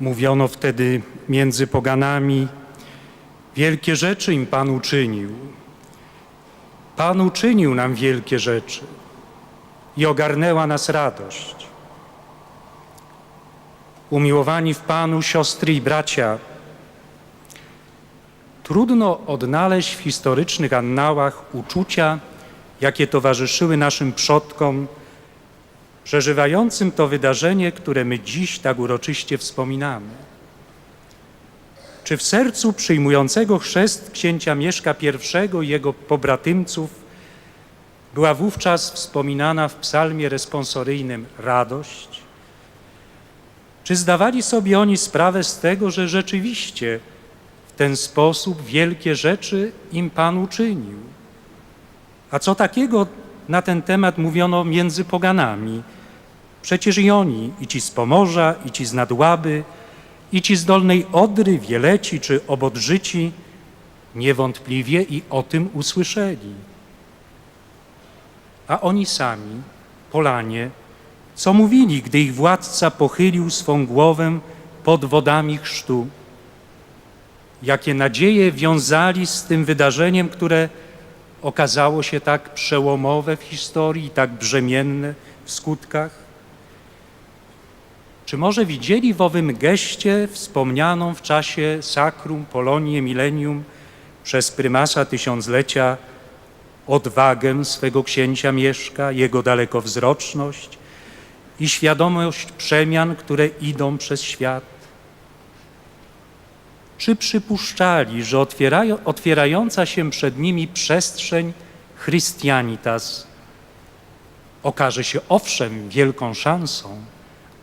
Mówiono wtedy między poganami, wielkie rzeczy im Pan uczynił. Pan uczynił nam wielkie rzeczy i ogarnęła nas radość. Umiłowani w Panu siostry i bracia, trudno odnaleźć w historycznych annałach uczucia, jakie towarzyszyły naszym przodkom, przeżywającym to wydarzenie, które my dziś tak uroczyście wspominamy. Czy w sercu przyjmującego chrzest księcia Mieszka I i jego pobratymców była wówczas wspominana w psalmie responsoryjnym radość? Czy zdawali sobie oni sprawę z tego, że rzeczywiście w ten sposób wielkie rzeczy im Pan uczynił? A co takiego na ten temat mówiono między poganami? Przecież i oni, i ci z Pomorza, i ci z Nadłaby, i ci z Dolnej Odry, Wieleci czy Obodrzyci niewątpliwie i o tym usłyszeli. A oni sami, Polanie, co mówili, gdy ich władca pochylił swą głowę pod wodami chrztu? Jakie nadzieje wiązali z tym wydarzeniem, które okazało się tak przełomowe w historii tak brzemienne w skutkach? Czy może widzieli w owym geście wspomnianą w czasie Sakrum Polonię Millennium przez prymasa tysiąclecia odwagę swego księcia Mieszka, jego dalekowzroczność i świadomość przemian, które idą przez świat? Czy przypuszczali, że otwierają, otwierająca się przed nimi przestrzeń Christianitas okaże się owszem wielką szansą,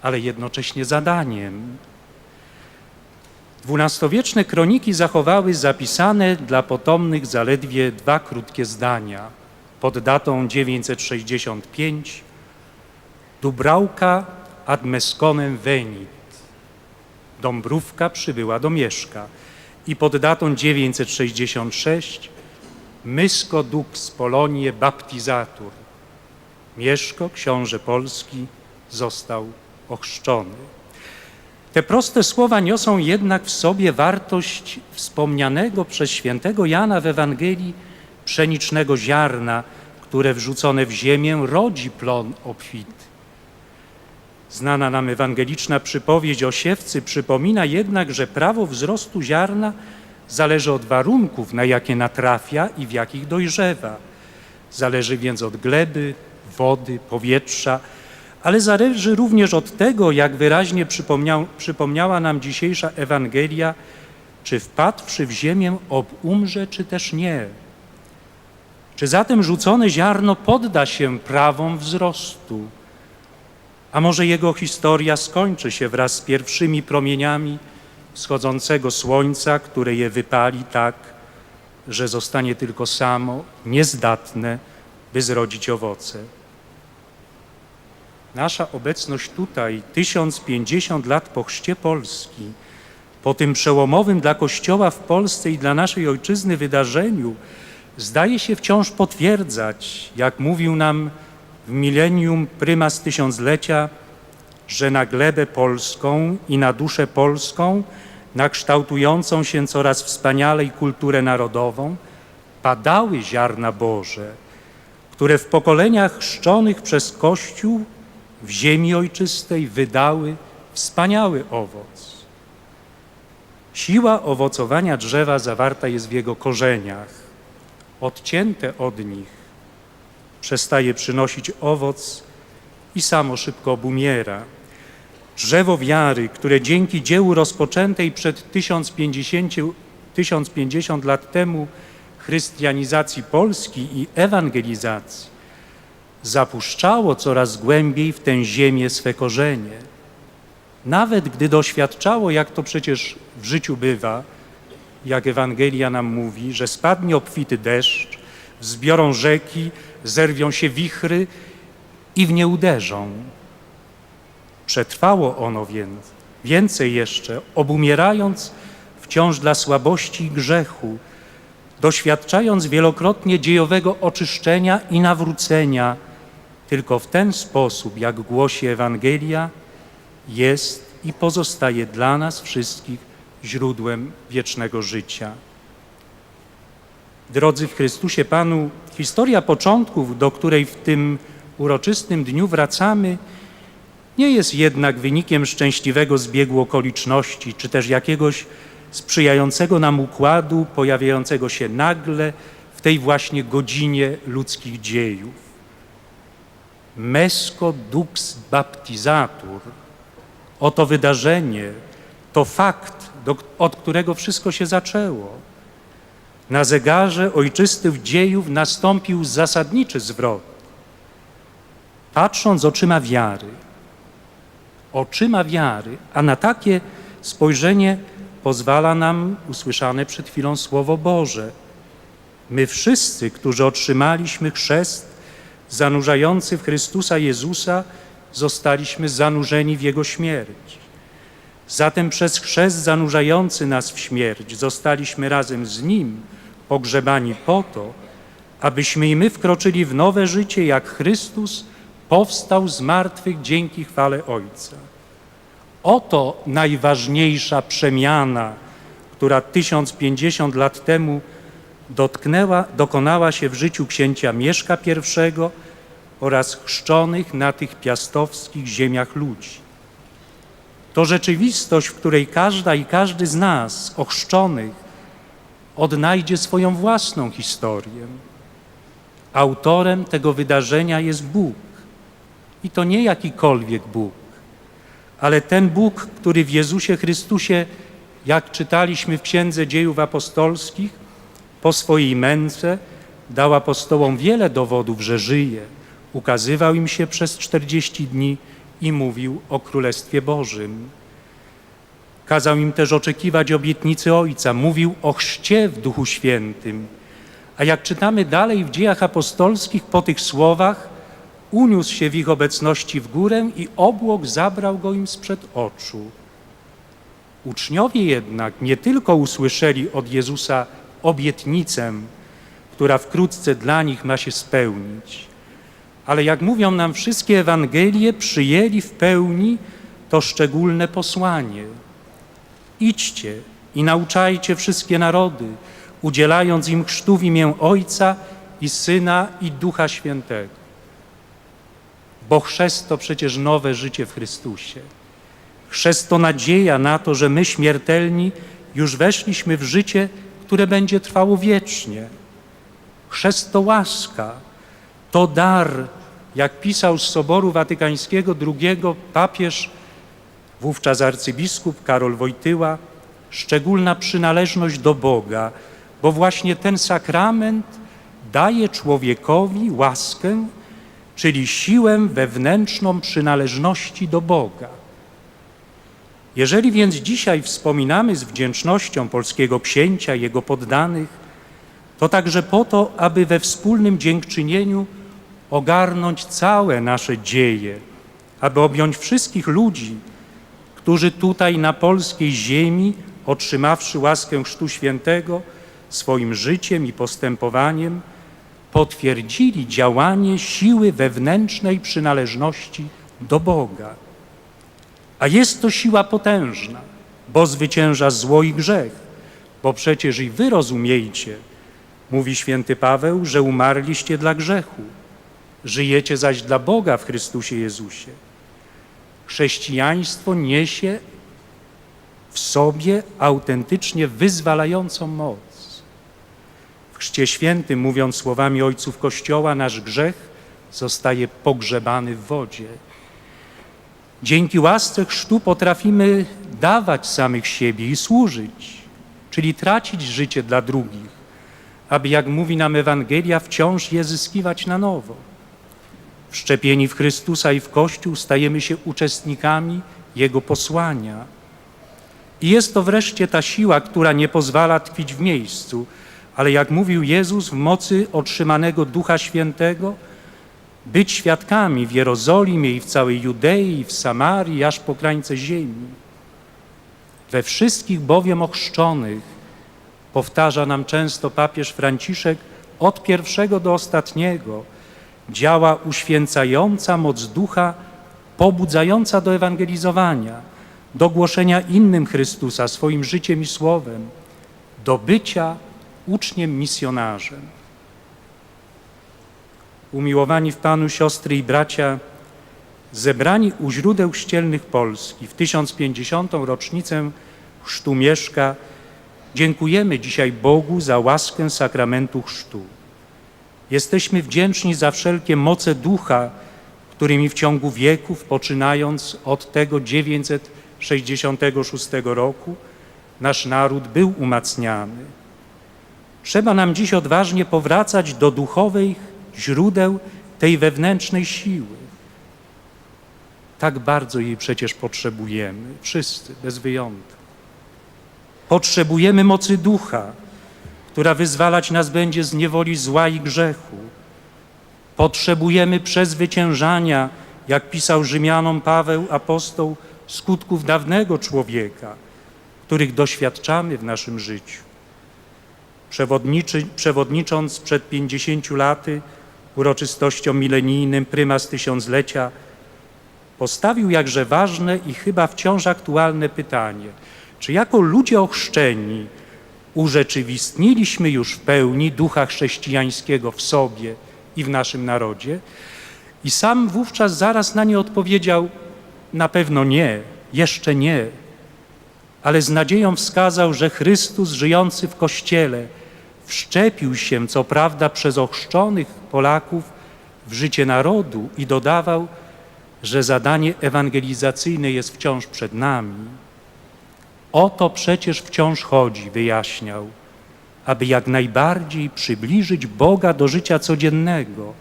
ale jednocześnie zadaniem. Dwunastowieczne kroniki zachowały zapisane dla potomnych zaledwie dwa krótkie zdania. Pod datą 965 Dubrauka ad Mesconem venit. Dąbrówka przybyła do Mieszka. I pod datą 966 Mysko dux Polonie baptizatur. Mieszko, książę Polski, został ochrzczony. Te proste słowa niosą jednak w sobie wartość wspomnianego przez świętego Jana w Ewangelii pszenicznego ziarna, które wrzucone w ziemię rodzi plon obfity. Znana nam ewangeliczna przypowieść o siewcy przypomina jednak, że prawo wzrostu ziarna zależy od warunków, na jakie natrafia i w jakich dojrzewa. Zależy więc od gleby, wody, powietrza, ale zależy również od tego, jak wyraźnie przypomniała nam dzisiejsza Ewangelia, czy wpadłszy w ziemię obumrze, czy też nie. Czy zatem rzucone ziarno podda się prawom wzrostu? A może jego historia skończy się wraz z pierwszymi promieniami wschodzącego słońca, które je wypali tak, że zostanie tylko samo, niezdatne, by zrodzić owoce. Nasza obecność tutaj, 1050 lat po chrzcie Polski, po tym przełomowym dla Kościoła w Polsce i dla naszej ojczyzny wydarzeniu, zdaje się wciąż potwierdzać, jak mówił nam w milenium prymas tysiąclecia, że na glebę polską i na duszę polską, na kształtującą się coraz wspanialej kulturę narodową, padały ziarna Boże, które w pokoleniach chrzczonych przez Kościół w ziemi ojczystej wydały wspaniały owoc. Siła owocowania drzewa zawarta jest w jego korzeniach. Odcięte od nich przestaje przynosić owoc i samo szybko obumiera. Drzewo wiary, które dzięki dziełu rozpoczętej przed 1050, 1050 lat temu chrystianizacji Polski i ewangelizacji, zapuszczało coraz głębiej w tę ziemię swe korzenie. Nawet gdy doświadczało, jak to przecież w życiu bywa, jak Ewangelia nam mówi, że spadnie obfity deszcz, zbiorą rzeki, zerwią się wichry i w nie uderzą. Przetrwało ono więc, więcej jeszcze, obumierając wciąż dla słabości i grzechu, doświadczając wielokrotnie dziejowego oczyszczenia i nawrócenia, tylko w ten sposób, jak głosi Ewangelia, jest i pozostaje dla nas wszystkich źródłem wiecznego życia. Drodzy w Chrystusie Panu, historia początków, do której w tym uroczystym dniu wracamy, nie jest jednak wynikiem szczęśliwego zbiegu okoliczności, czy też jakiegoś sprzyjającego nam układu, pojawiającego się nagle w tej właśnie godzinie ludzkich dziejów. Mesco dux baptizatur, oto wydarzenie, to fakt, do, od którego wszystko się zaczęło. Na zegarze ojczystych dziejów nastąpił zasadniczy zwrot. Patrząc oczyma wiary, oczyma wiary, a na takie spojrzenie pozwala nam usłyszane przed chwilą Słowo Boże. My wszyscy, którzy otrzymaliśmy chrzest zanurzający w Chrystusa Jezusa, zostaliśmy zanurzeni w Jego śmierć. Zatem przez chrzest zanurzający nas w śmierć zostaliśmy razem z Nim pogrzebani po to, abyśmy i my wkroczyli w nowe życie, jak Chrystus powstał z martwych dzięki chwale Ojca. Oto najważniejsza przemiana, która 1050 lat temu dotknęła, dokonała się w życiu księcia Mieszka I oraz chrzczonych na tych piastowskich ziemiach ludzi. To rzeczywistość, w której każda i każdy z nas, ochrzczonych, odnajdzie swoją własną historię. Autorem tego wydarzenia jest Bóg. I to nie jakikolwiek Bóg, ale ten Bóg, który w Jezusie Chrystusie, jak czytaliśmy w Księdze Dziejów Apostolskich, po swojej męce dał apostołom wiele dowodów, że żyje. Ukazywał im się przez czterdzieści dni i mówił o Królestwie Bożym. Kazał im też oczekiwać obietnicy Ojca, mówił o chrzcie w Duchu Świętym. A jak czytamy dalej w dziejach apostolskich, po tych słowach uniósł się w ich obecności w górę i obłok zabrał go im sprzed oczu. Uczniowie jednak nie tylko usłyszeli od Jezusa obietnicę, która wkrótce dla nich ma się spełnić, ale jak mówią nam wszystkie Ewangelie, przyjęli w pełni to szczególne posłanie. Idźcie i nauczajcie wszystkie narody, udzielając im chrztu w imię Ojca i Syna i Ducha Świętego. Bo chrzest to przecież nowe życie w Chrystusie. Chrzest to nadzieja na to, że my śmiertelni już weszliśmy w życie, które będzie trwało wiecznie. Chrzest to łaska, to dar, jak pisał z Soboru Watykańskiego II papież, wówczas arcybiskup Karol Wojtyła, szczególna przynależność do Boga, bo właśnie ten sakrament daje człowiekowi łaskę, czyli siłę wewnętrzną przynależności do Boga. Jeżeli więc dzisiaj wspominamy z wdzięcznością polskiego księcia i jego poddanych, to także po to, aby we wspólnym dziękczynieniu ogarnąć całe nasze dzieje, aby objąć wszystkich ludzi, którzy tutaj na polskiej ziemi, otrzymawszy łaskę Chrztu Świętego, swoim życiem i postępowaniem, potwierdzili działanie siły wewnętrznej przynależności do Boga. A jest to siła potężna, bo zwycięża zło i grzech, bo przecież i wy rozumiejcie, mówi święty Paweł, że umarliście dla grzechu, żyjecie zaś dla Boga w Chrystusie Jezusie. Chrześcijaństwo niesie w sobie autentycznie wyzwalającą moc. W Chrzcie Świętym, mówiąc słowami ojców Kościoła, nasz grzech zostaje pogrzebany w wodzie. Dzięki łasce chrztu potrafimy dawać samych siebie i służyć, czyli tracić życie dla drugich, aby, jak mówi nam Ewangelia, wciąż je zyskiwać na nowo. Wszczepieni w Chrystusa i w Kościół stajemy się uczestnikami Jego posłania. I jest to wreszcie ta siła, która nie pozwala tkwić w miejscu, ale jak mówił Jezus, w mocy otrzymanego Ducha Świętego, być świadkami w Jerozolimie i w całej Judei, i w Samarii, aż po krańce ziemi. We wszystkich bowiem ochrzczonych, powtarza nam często papież Franciszek, od pierwszego do ostatniego, działa uświęcająca moc ducha, pobudzająca do ewangelizowania, do głoszenia innym Chrystusa swoim życiem i słowem, do bycia uczniem misjonarzem. Umiłowani w Panu siostry i bracia, zebrani u źródeł chrzcielnych Polski w 1050. rocznicę chrztu Mieszka, dziękujemy dzisiaj Bogu za łaskę sakramentu chrztu. Jesteśmy wdzięczni za wszelkie moce ducha, którymi w ciągu wieków, poczynając od tego 966 roku, nasz naród był umacniany. Trzeba nam dziś odważnie powracać do duchowych źródeł tej wewnętrznej siły. Tak bardzo jej przecież potrzebujemy, wszyscy, bez wyjątku. Potrzebujemy mocy ducha, która wyzwalać nas będzie z niewoli zła i grzechu. Potrzebujemy przezwyciężania, jak pisał Rzymianom Paweł apostoł, skutków dawnego człowieka, których doświadczamy w naszym życiu. Przewodniczy, przewodnicząc przed 50 laty uroczystościom milenijnym prymas tysiąclecia, postawił jakże ważne i chyba wciąż aktualne pytanie, czy jako ludzie ochrzczeni urzeczywistniliśmy już w pełni ducha chrześcijańskiego w sobie i w naszym narodzie? I sam wówczas zaraz na nie odpowiedział, na pewno nie, jeszcze nie, ale z nadzieją wskazał, że Chrystus żyjący w Kościele wszczepił się, co prawda przez ochrzczonych Polaków, w życie narodu i dodawał, że zadanie ewangelizacyjne jest wciąż przed nami. O to przecież wciąż chodzi, wyjaśniał, aby jak najbardziej przybliżyć Boga do życia codziennego,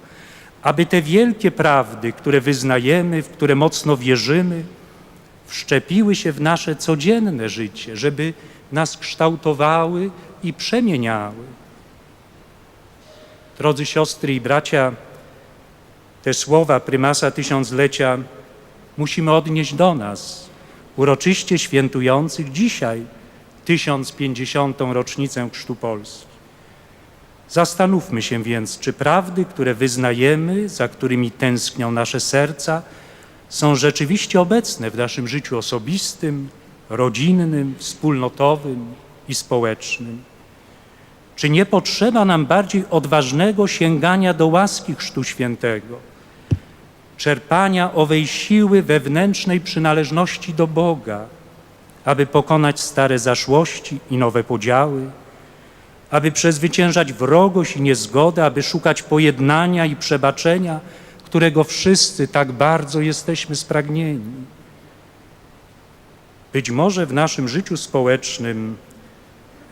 aby te wielkie prawdy, które wyznajemy, w które mocno wierzymy, wszczepiły się w nasze codzienne życie, żeby nas kształtowały i przemieniały. Drodzy siostry i bracia, te słowa prymasa tysiąclecia musimy odnieść do nas, uroczyście świętujących dzisiaj 1050. rocznicę Chrztu Polski. Zastanówmy się więc, czy prawdy, które wyznajemy, za którymi tęsknią nasze serca, są rzeczywiście obecne w naszym życiu osobistym, rodzinnym, wspólnotowym i społecznym. Czy nie potrzeba nam bardziej odważnego sięgania do łaski Chrztu Świętego, czerpania owej siły wewnętrznej przynależności do Boga, aby pokonać stare zaszłości i nowe podziały, aby przezwyciężać wrogość i niezgodę, aby szukać pojednania i przebaczenia, którego wszyscy tak bardzo jesteśmy spragnieni. Być może w naszym życiu społecznym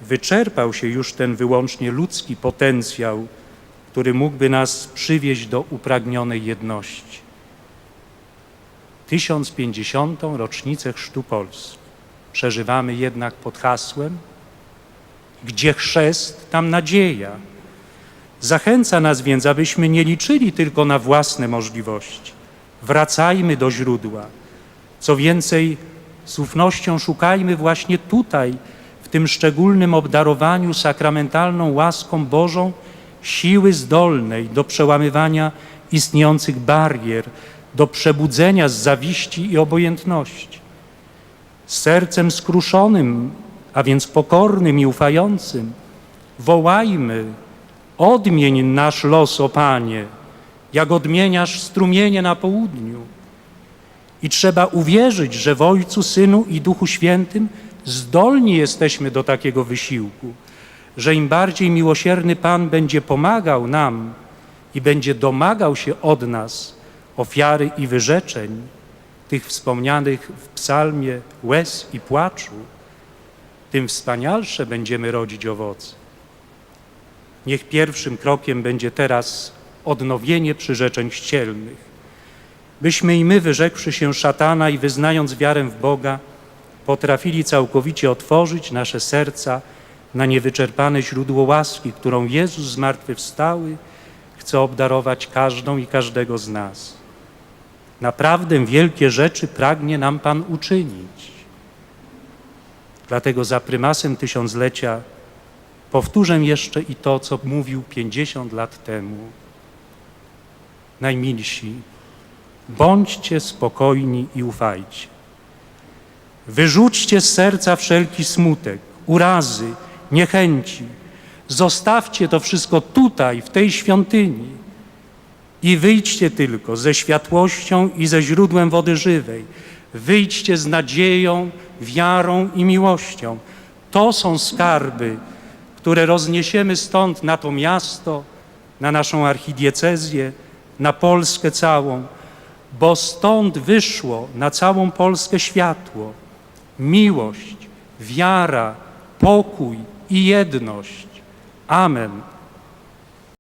wyczerpał się już ten wyłącznie ludzki potencjał, który mógłby nas przywieźć do upragnionej jedności. 1050. rocznicę Chrztu Polski przeżywamy jednak pod hasłem Gdzie chrzest, tam nadzieja. Zachęca nas więc, abyśmy nie liczyli tylko na własne możliwości. Wracajmy do źródła. Co więcej, z ufnością szukajmy właśnie tutaj, w tym szczególnym obdarowaniu sakramentalną łaską Bożą, siły zdolnej do przełamywania istniejących barier, do przebudzenia z zawiści i obojętności. Z sercem skruszonym, a więc pokornym i ufającym, wołajmy, odmień nasz los, o Panie, jak odmieniasz strumienie na południu. I trzeba uwierzyć, że w Ojcu, Synu i Duchu Świętym zdolni jesteśmy do takiego wysiłku, że im bardziej miłosierny Pan będzie pomagał nam i będzie domagał się od nas ofiary i wyrzeczeń, tych wspomnianych w psalmie łez i płaczu, tym wspanialsze będziemy rodzić owoce. Niech pierwszym krokiem będzie teraz odnowienie przyrzeczeń ścielnych, byśmy i my, wyrzekłszy się szatana i wyznając wiarę w Boga, potrafili całkowicie otworzyć nasze serca na niewyczerpane źródło łaski, którą Jezus zmartwychwstały chce obdarować każdą i każdego z nas. Naprawdę wielkie rzeczy pragnie nam Pan uczynić. Dlatego za prymasem tysiąclecia powtórzę jeszcze i to, co mówił 50 lat temu. Najmilsi, bądźcie spokojni i ufajcie. Wyrzućcie z serca wszelki smutek, urazy, niechęci. Zostawcie to wszystko tutaj, w tej świątyni i wyjdźcie tylko ze światłością i ze źródłem wody żywej. Wyjdźcie z nadzieją, wiarą i miłością. To są skarby, które rozniesiemy stąd na to miasto, na naszą archidiecezję, na Polskę całą, bo stąd wyszło na całą Polskę światło, miłość, wiara, pokój i jedność. Amen.